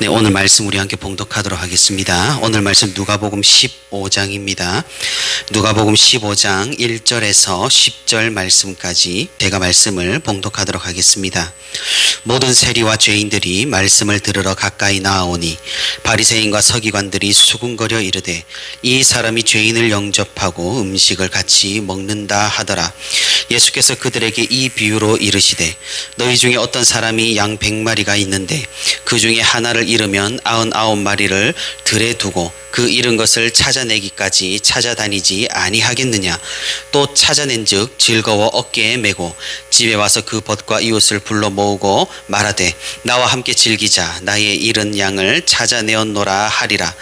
네, 오늘 말씀 우리 함께 봉독하도록 하겠습니다. 오늘 말씀 누가복음 15장입니다. 누가복음 15장 1절에서 10절 말씀까지 제가 말씀을 봉독하도록 하겠습니다. 모든 세리와 죄인들이 말씀을 들으러 가까이 나아오니 바리새인과 서기관들이 수군거려 이르되 이 사람이 죄인을 영접하고 음식을 같이 먹는다 하더라. 예수께서 그들에게 이 비유로 이르시되 너희 중에 어떤 사람이 양 백마리가 있는데 그 중에 하나를 잃으면 아흔아홉 마리를 들에 두고 그 잃은 것을 찾아내기까지 찾아다니지 아니하겠느냐? 또 찾아낸즉 즐거워 어깨에 메고 집에 와서 그 벗과 이웃을 불러 모으고 말하되 나와 함께 즐기자. 나의 잃은 양을 찾아내었노라 하리라.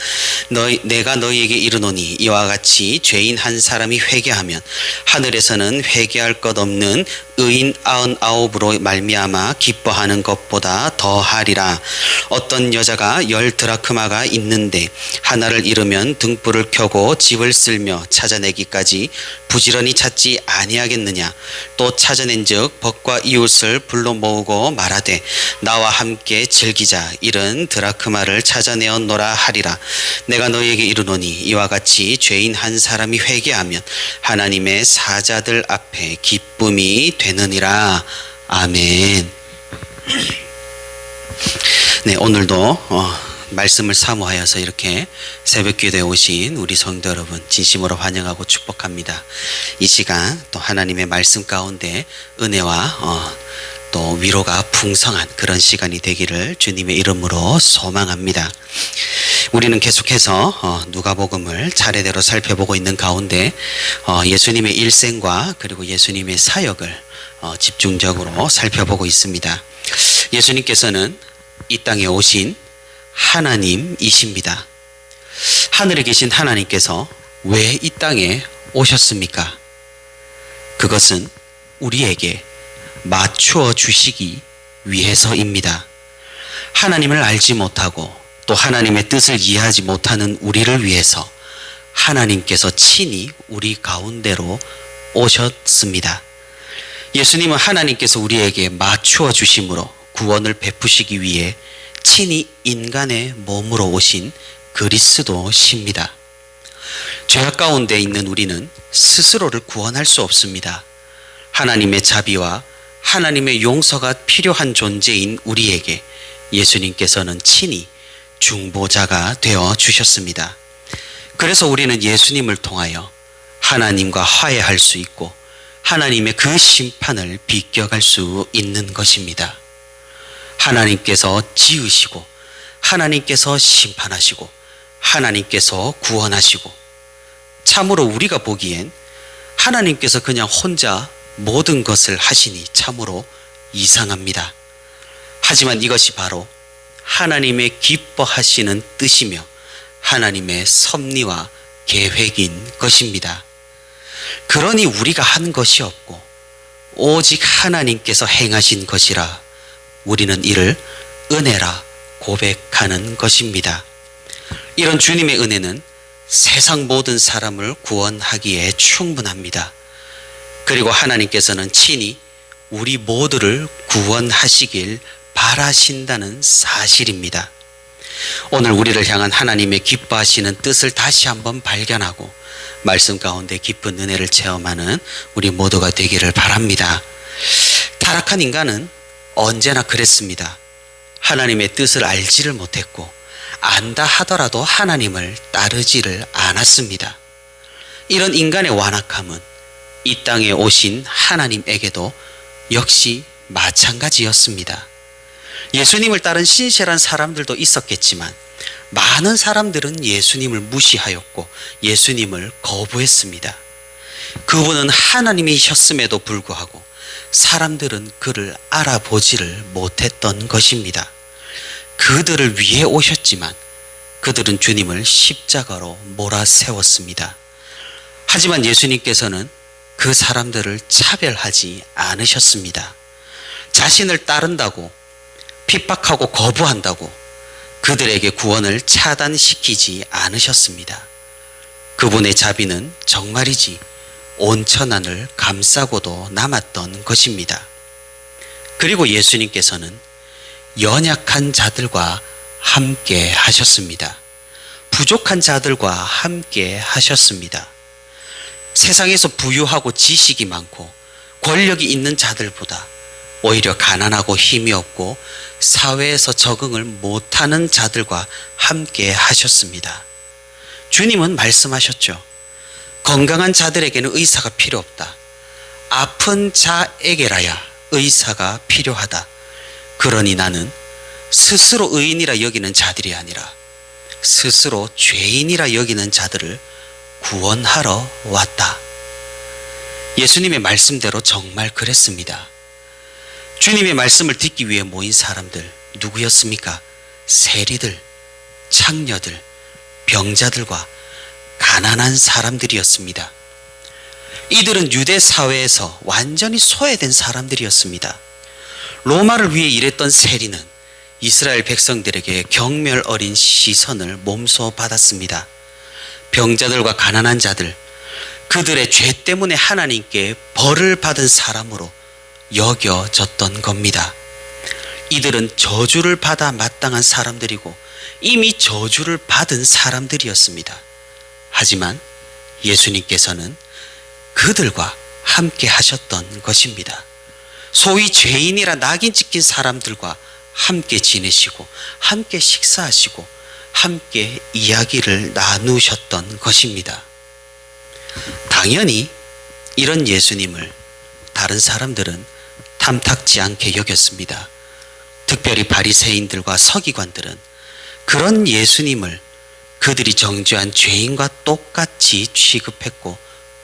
너희 내가 너희에게 이르노니 이와 같이 죄인 한 사람이 회개하면 하늘에서는 회개할 것 없는 의인 아흔아홉으로 말미암아 기뻐하는 것보다 더하리라. 어떤 여자가 열 드라크마가 있는데 하나를 잃으면 등불을 켜고 집을 쓸며 찾아내기까지 부지런히 찾지 아니하겠느냐. 또 찾아낸즉 벗과 이웃을 불러 모으고 말하되 나와 함께 즐기자. 이른 드라크마를 찾아내었노라 하리라. 내가 너희에게 이르노니 이와 같이 죄인 한 사람이 회개하면 하나님의 사자들 앞에 기쁨이 되느니라. 아멘 네 오늘도 어, 말씀을 사모하여서 이렇게 새벽 기도에 오신 우리 성도 여러분 진심으로 환영하고 축복합니다. 이 시간 또 하나님의 말씀 가운데 은혜와 어, 또 위로가 풍성한 그런 시간이 되기를 주님의 이름으로 소망합니다. 우리는 계속해서 어, 누가복음을 차례대로 살펴보고 있는 가운데 어, 예수님의 일생과 그리고 예수님의 사역을 어, 집중적으로 살펴보고 있습니다. 예수님께서는 이 땅에 오신 하나님이십니다. 하늘에 계신 하나님께서 왜 이 땅에 오셨습니까? 그것은 우리에게 맞추어 주시기 위해서입니다. 하나님을 알지 못하고 또 하나님의 뜻을 이해하지 못하는 우리를 위해서 하나님께서 친히 우리 가운데로 오셨습니다. 예수님은 하나님께서 우리에게 맞추어 주심으로 구원을 베푸시기 위해 친히 인간의 몸으로 오신 그리스도십니다. 죄악 가운데 있는 우리는 스스로를 구원할 수 없습니다. 하나님의 자비와 하나님의 용서가 필요한 존재인 우리에게 예수님께서는 친히 중보자가 되어 주셨습니다. 그래서 우리는 예수님을 통하여 하나님과 화해할 수 있고 하나님의 그 심판을 비껴갈 수 있는 것입니다. 하나님께서 지으시고 하나님께서 심판하시고 하나님께서 구원하시고 참으로 우리가 보기엔 하나님께서 그냥 혼자 모든 것을 하시니 참으로 이상합니다. 하지만 이것이 바로 하나님의 기뻐하시는 뜻이며 하나님의 섭리와 계획인 것입니다. 그러니 우리가 한 것이 없고 오직 하나님께서 행하신 것이라 우리는 이를 은혜라 고백하는 것입니다. 이런 주님의 은혜는 세상 모든 사람을 구원하기에 충분합니다. 그리고 하나님께서는 친히 우리 모두를 구원하시길 바라신다는 사실입니다. 오늘 우리를 향한 하나님의 기뻐하시는 뜻을 다시 한번 발견하고 말씀 가운데 깊은 은혜를 체험하는 우리 모두가 되기를 바랍니다. 타락한 인간은 언제나 그랬습니다. 하나님의 뜻을 알지를 못했고 안다 하더라도 하나님을 따르지를 않았습니다. 이런 인간의 완악함은 이 땅에 오신 하나님에게도 역시 마찬가지였습니다. 예수님을 따른 신실한 사람들도 있었겠지만 많은 사람들은 예수님을 무시하였고 예수님을 거부했습니다. 그분은 하나님이셨음에도 불구하고 사람들은 그를 알아보지를 못했던 것입니다. 그들을 위해 오셨지만 그들은 주님을 십자가로 몰아세웠습니다. 하지만 예수님께서는 그 사람들을 차별하지 않으셨습니다. 자신을 따른다고 핍박하고 거부한다고 그들에게 구원을 차단시키지 않으셨습니다. 그분의 자비는 정말이지 온 천안을 감싸고도 남았던 것입니다. 그리고 예수님께서는 연약한 자들과 함께 하셨습니다. 부족한 자들과 함께 하셨습니다. 세상에서 부유하고 지식이 많고 권력이 있는 자들보다 오히려 가난하고 힘이 없고 사회에서 적응을 못하는 자들과 함께 하셨습니다. 주님은 말씀하셨죠. 건강한 자들에게는 의사가 필요 없다. 아픈 자에게라야 의사가 필요하다. 그러니 나는 스스로 의인이라 여기는 자들이 아니라 스스로 죄인이라 여기는 자들을 구원하러 왔다. 예수님의 말씀대로 정말 그랬습니다. 주님의 말씀을 듣기 위해 모인 사람들 누구였습니까? 세리들, 창녀들, 병자들과 가난한 사람들이었습니다. 이들은 유대 사회에서 완전히 소외된 사람들이었습니다. 로마를 위해 일했던 세리는 이스라엘 백성들에게 경멸 어린 시선을 몸소 받았습니다. 병자들과 가난한 자들, 그들의 죄 때문에 하나님께 벌을 받은 사람으로 여겨졌던 겁니다. 이들은 저주를 받아 마땅한 사람들이고 이미 저주를 받은 사람들이었습니다. 하지만 예수님께서는 그들과 함께 하셨던 것입니다. 소위 죄인이라 낙인 찍힌 사람들과 함께 지내시고 함께 식사하시고 함께 이야기를 나누셨던 것입니다. 당연히 이런 예수님을 다른 사람들은 탐탁지 않게 여겼습니다. 특별히 바리새인들과 서기관들은 그런 예수님을 그들이 정죄한 죄인과 똑같이 취급했고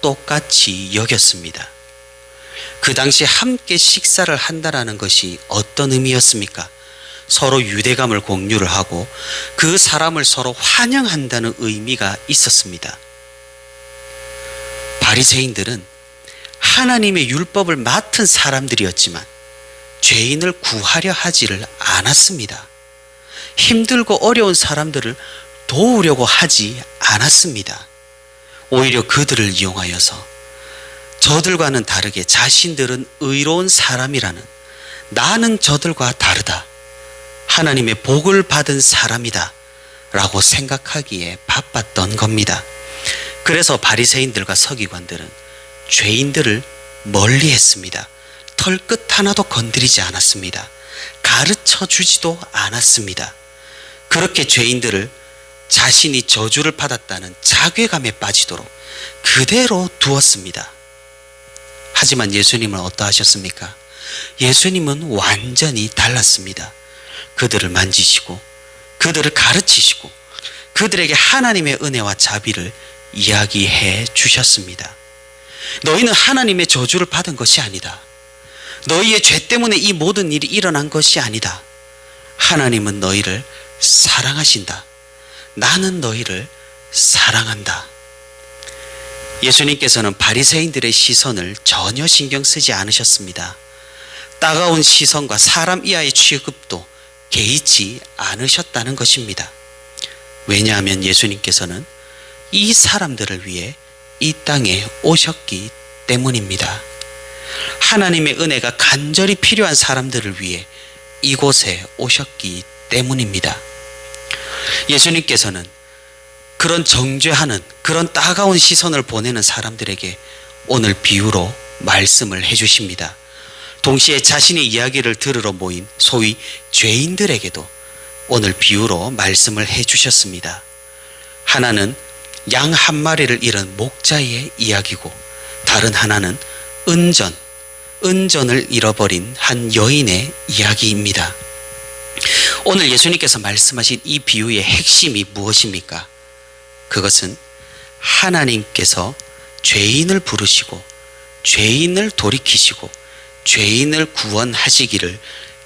똑같이 여겼습니다. 그 당시 함께 식사를 한다라는 것이 어떤 의미였습니까? 서로 유대감을 공유를 하고 그 사람을 서로 환영한다는 의미가 있었습니다. 바리새인들은 하나님의 율법을 맡은 사람들이었지만 죄인을 구하려 하지를 않았습니다. 힘들고 어려운 사람들을 도우려고 하지 않았습니다. 오히려 그들을 이용하여서 저들과는 다르게 자신들은 의로운 사람이라는 나는 저들과 다르다. 하나님의 복을 받은 사람이다. 라고 생각하기에 바빴던 겁니다. 그래서 바리새인들과 서기관들은 죄인들을 멀리 했습니다. 털끝 하나도 건드리지 않았습니다. 가르쳐 주지도 않았습니다. 그렇게 죄인들을 자신이 저주를 받았다는 자괴감에 빠지도록 그대로 두었습니다. 하지만 예수님은 어떠하셨습니까? 예수님은 완전히 달랐습니다. 그들을 만지시고 그들을 가르치시고 그들에게 하나님의 은혜와 자비를 이야기해 주셨습니다. 너희는 하나님의 저주를 받은 것이 아니다. 너희의 죄 때문에 이 모든 일이 일어난 것이 아니다. 하나님은 너희를 사랑하신다. 나는 너희를 사랑한다. 예수님께서는 바리새인들의 시선을 전혀 신경 쓰지 않으셨습니다. 따가운 시선과 사람 이하의 취급도 개의치 않으셨다는 것입니다. 왜냐하면 예수님께서는 이 사람들을 위해 이 땅에 오셨기 때문입니다. 하나님의 은혜가 간절히 필요한 사람들을 위해 이곳에 오셨기 때문입니다. 예수님께서는 그런 정죄하는 그런 따가운 시선을 보내는 사람들에게 오늘 비유로 말씀을 해 주십니다. 동시에 자신의 이야기를 들으러 모인 소위 죄인들에게도 오늘 비유로 말씀을 해 주셨습니다. 하나는 양 한 마리를 잃은 목자의 이야기고 다른 하나는 은전, 은전을 잃어버린 한 여인의 이야기입니다. 오늘 예수님께서 말씀하신 이 비유의 핵심이 무엇입니까? 그것은 하나님께서 죄인을 부르시고 죄인을 돌이키시고 죄인을 구원하시기를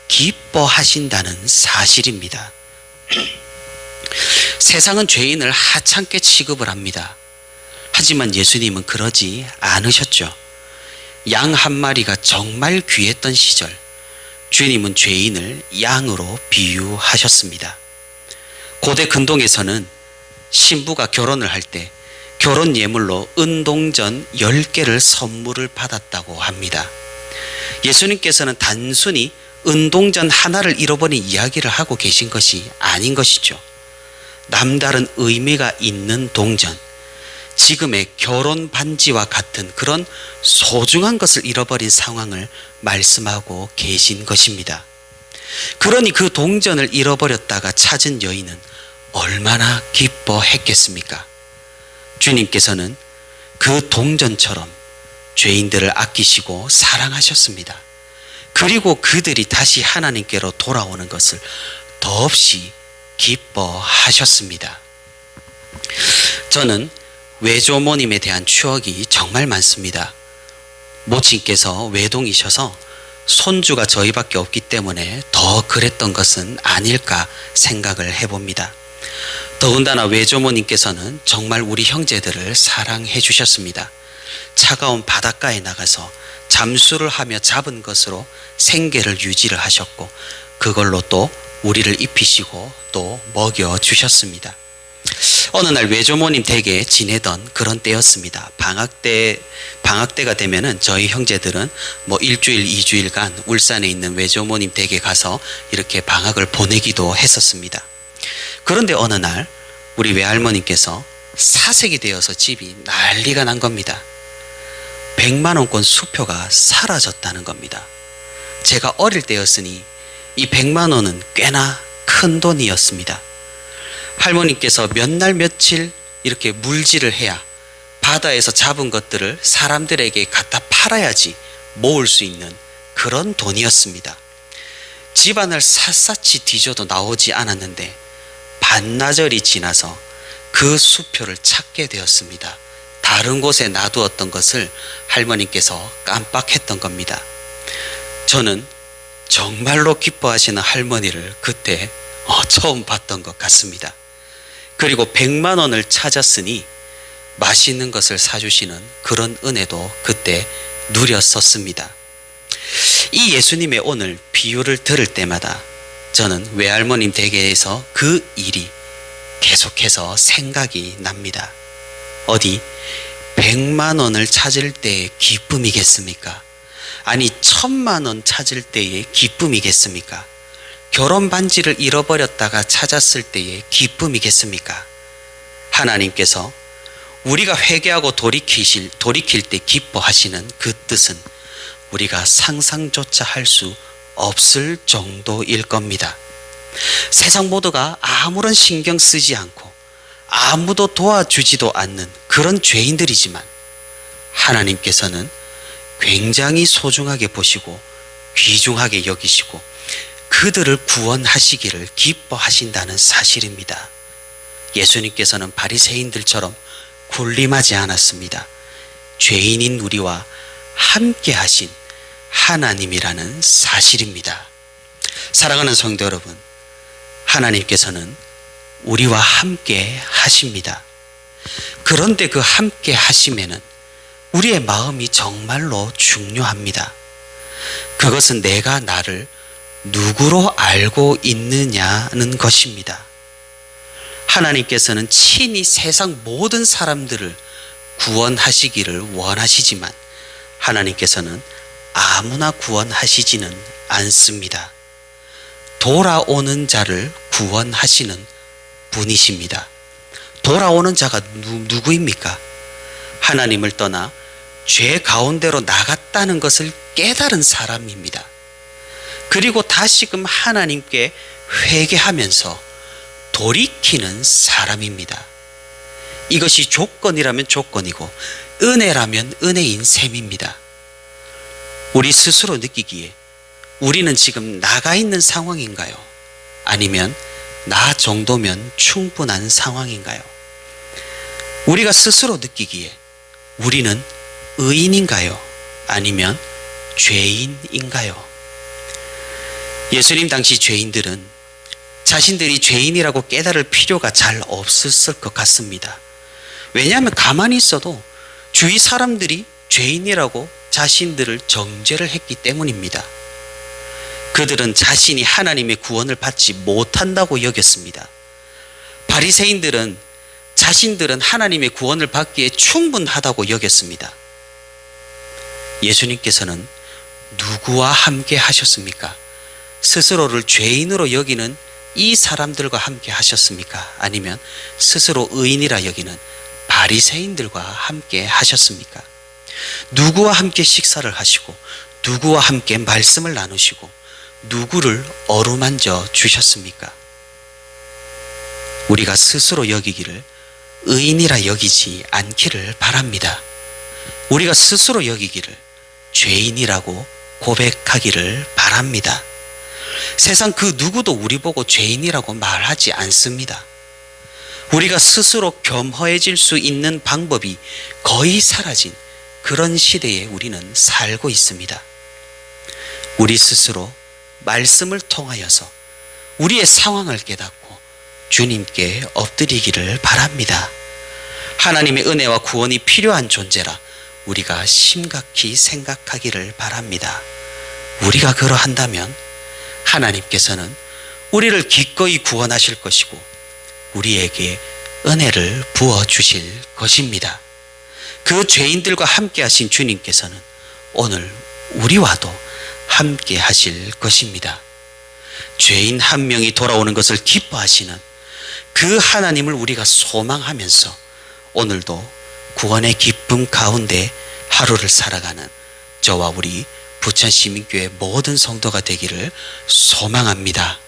기뻐하신다는 사실입니다. 세상은 죄인을 하찮게 취급을 합니다. 하지만 예수님은 그러지 않으셨죠. 양 한 마리가 정말 귀했던 시절, 주님은 죄인을 양으로 비유하셨습니다. 고대 근동에서는 신부가 결혼을 할 때 결혼 예물로 은동전 10개를 선물을 받았다고 합니다. 예수님께서는 단순히 은동전 하나를 잃어버린 이야기를 하고 계신 것이 아닌 것이죠. 남다른 의미가 있는 동전, 지금의 결혼 반지와 같은 그런 소중한 것을 잃어버린 상황을 말씀하고 계신 것입니다. 그러니 그 동전을 잃어버렸다가 찾은 여인은 얼마나 기뻐했겠습니까? 주님께서는 그 동전처럼 죄인들을 아끼시고 사랑하셨습니다. 그리고 그들이 다시 하나님께로 돌아오는 것을 더없이 기뻐하셨습니다. 저는 외조모님에 대한 추억이 정말 많습니다. 모친께서 외동이셔서 손주가 저희밖에 없기 때문에 더 그랬던 것은 아닐까 생각을 해봅니다. 더군다나 외조모님께서는 정말 우리 형제들을 사랑해 주셨습니다. 차가운 바닷가에 나가서 잠수를 하며 잡은 것으로 생계를 유지를 하셨고 그걸로 또 우리를 입히시고 또 먹여 주셨습니다. 어느 날 외조모님 댁에 지내던 그런 때였습니다. 방학 때 방학 때가 되면은 저희 형제들은 뭐 일주일 이주일간 울산에 있는 외조모님 댁에 가서 이렇게 방학을 보내기도 했었습니다. 그런데 어느 날 우리 외할머니께서 사색이 되어서 집이 난리가 난 겁니다. 100만 원권 수표가 사라졌다는 겁니다. 제가 어릴 때였으니 이 100만 원은 꽤나 큰 돈이었습니다. 할머니께서 몇 날 며칠 이렇게 물질을 해야 바다에서 잡은 것들을 사람들에게 갖다 팔아야지 모을 수 있는 그런 돈이었습니다. 집안을 샅샅이 뒤져도 나오지 않았는데 반나절이 지나서 그 수표를 찾게 되었습니다. 다른 곳에 놔두었던 것을 할머니께서 깜빡했던 겁니다. 저는 정말로 기뻐하시는 할머니를 그때 어, 처음 봤던 것 같습니다. 그리고 100만 원을 찾았으니 맛있는 것을 사주시는 그런 은혜도 그때 누렸었습니다. 이 예수님의 오늘 비유를 들을 때마다 저는 외할머님 댁에서 그 일이 계속해서 생각이 납니다. 어디 100만 원을 찾을 때의 기쁨이겠습니까? 아니 천만 원 찾을 때의 기쁨이겠습니까? 결혼 반지를 잃어버렸다가 찾았을 때의 기쁨이겠습니까? 하나님께서 우리가 회개하고 돌이키실 돌이킬 때 기뻐하시는 그 뜻은 우리가 상상조차 할 수 없을 정도일 겁니다. 세상 모두가 아무런 신경 쓰지 않고 아무도 도와주지도 않는 그런 죄인들이지만 하나님께서는 굉장히 소중하게 보시고 귀중하게 여기시고 그들을 구원하시기를 기뻐하신다는 사실입니다. 예수님께서는 바리새인들처럼 군림하지 않았습니다. 죄인인 우리와 함께 하신 하나님이라는 사실입니다. 사랑하는 성도 여러분, 하나님께서는 우리와 함께 하십니다. 그런데 그 함께 하심에는 우리의 마음이 정말로 중요합니다. 그것은 내가 나를 누구로 알고 있느냐는 것입니다. 하나님께서는 친히 세상 모든 사람들을 구원하시기를 원하시지만 하나님께서는 아무나 구원하시지는 않습니다. 돌아오는 자를 구원하시는 분이십니다. 돌아오는 자가 누, 누구입니까? 하나님을 떠나 죄 가운데로 나갔다는 것을 깨달은 사람입니다. 그리고 다시금 하나님께 회개하면서 돌이키는 사람입니다. 이것이 조건이라면 조건이고 은혜라면 은혜인 셈입니다. 우리 스스로 느끼기에 우리는 지금 나가 있는 상황인가요? 아니면 나 정도면 충분한 상황인가요? 우리가 스스로 느끼기에 우리는 의인인가요? 아니면 죄인인가요? 예수님 당시 죄인들은 자신들이 죄인이라고 깨달을 필요가 잘 없었을 것 같습니다. 왜냐하면 가만히 있어도 주위 사람들이 죄인이라고 자신들을 정죄를 했기 때문입니다. 그들은 자신이 하나님의 구원을 받지 못한다고 여겼습니다. 바리새인들은 자신들은 하나님의 구원을 받기에 충분하다고 여겼습니다. 예수님께서는 누구와 함께 하셨습니까? 스스로를 죄인으로 여기는 이 사람들과 함께 하셨습니까? 아니면 스스로 의인이라 여기는 바리새인들과 함께 하셨습니까? 누구와 함께 식사를 하시고 누구와 함께 말씀을 나누시고 누구를 어루만져 주셨습니까? 우리가 스스로 여기기를 의인이라 여기지 않기를 바랍니다. 우리가 스스로 여기기를 죄인이라고 고백하기를 바랍니다. 세상 그 누구도 우리 보고 죄인이라고 말하지 않습니다. 우리가 스스로 겸허해질 수 있는 방법이 거의 사라진 그런 시대에 우리는 살고 있습니다. 우리 스스로 말씀을 통하여서 우리의 상황을 깨닫고 주님께 엎드리기를 바랍니다. 하나님의 은혜와 구원이 필요한 존재라 우리가 심각히 생각하기를 바랍니다. 우리가 그러한다면 하나님께서는 우리를 기꺼이 구원하실 것이고 우리에게 은혜를 부어 주실 것입니다. 그 죄인들과 함께 하신 주님께서는 오늘 우리와도 함께 하실 것입니다. 죄인 한 명이 돌아오는 것을 기뻐하시는 그 하나님을 우리가 소망하면서 오늘도 구원의 기쁨 가운데 하루를 살아가는 저와 우리 부천시민교회 모든 성도가 되기를 소망합니다.